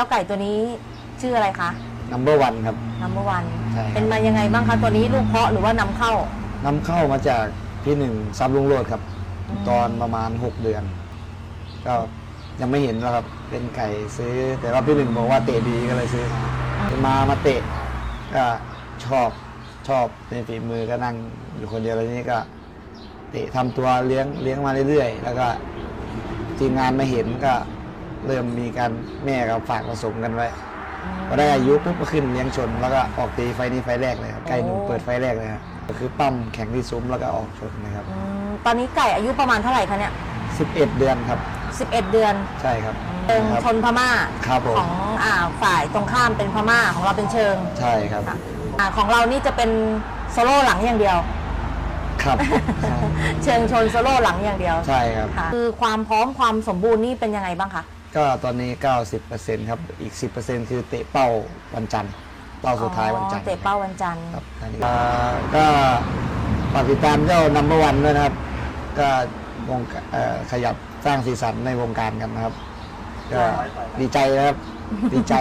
จ้าไก่ตัวนี้ชื่ออะไรคะ number one ครับนัมเบอร์วันใช่ครับ เป็นมายังไงบ้างคะตัวนี้ลูกเพาะหรือว่านำเข้า นำเข้ามาจากพี่หนึ่งซับลุงโรดครับ อืม ตอนประมาณ 6 เดือน ก็ยังไม่เห็นแล้วครับ เป็นไก่ซื้อ แต่ว่าพี่หนึ่งบอกว่าเตะดีก็เลยซื้อมามามาเตะก็ชอบชอบในฝีมือก็นั่งอยู่คนเดียวแล้วทีนี้ก็ เตะทำตัวเลี้ยงเลี้ยงมาเรื่อยๆ แล้วก็ทีมงานมาเห็นก็ เริ่มมีการแม่กับฝากผสมกันไว้พอได้อายุปุ๊บก็ขึ้นเลี้ยงชน แล้วก็ออกตีไฟนี้ไฟแรกเลยครับไก่หนุ่มเปิดไฟแรกเลยครับก็คือปั้มแข่งที่ซุ้มแล้วก็ออกชนนะครับอืมตอนนี้ไก่อายุประมาณเท่าไหร่คะเนี่ย11 เดือนครับ11 เดือนใช่ครับเชิงครับชนพม่าครับผมของอ่าฝ่ายตรงข้ามเป็นพม่าของเราเป็นเชิงใช่ครับค่ะอ่าของเรานี่จะเป็นโซโล่หลังอย่างเดียว ครับ เชิงชนโซโล่หลังอย่างเดียวใช่ครับ ค่ะคือความพร้อมความสมบูรณ์นี่เป็นยังไงบ้างคะ ก็ตอนนี้ 90%ครับ อีก 10%คือเตะเป้าวันจันทร์เป้าสุดท้ายวันจันทร์อ๋อเตะเป้าวันจันทร์ครับอันนี้อ่าก็ฝากติดตามเจ้านัมเบอร์วันด้วยนะครับ ก็วงเอ่อขยับสร้างสีสันในวงการกันนะครับ ก็ดีใจนะครับ ดีใจ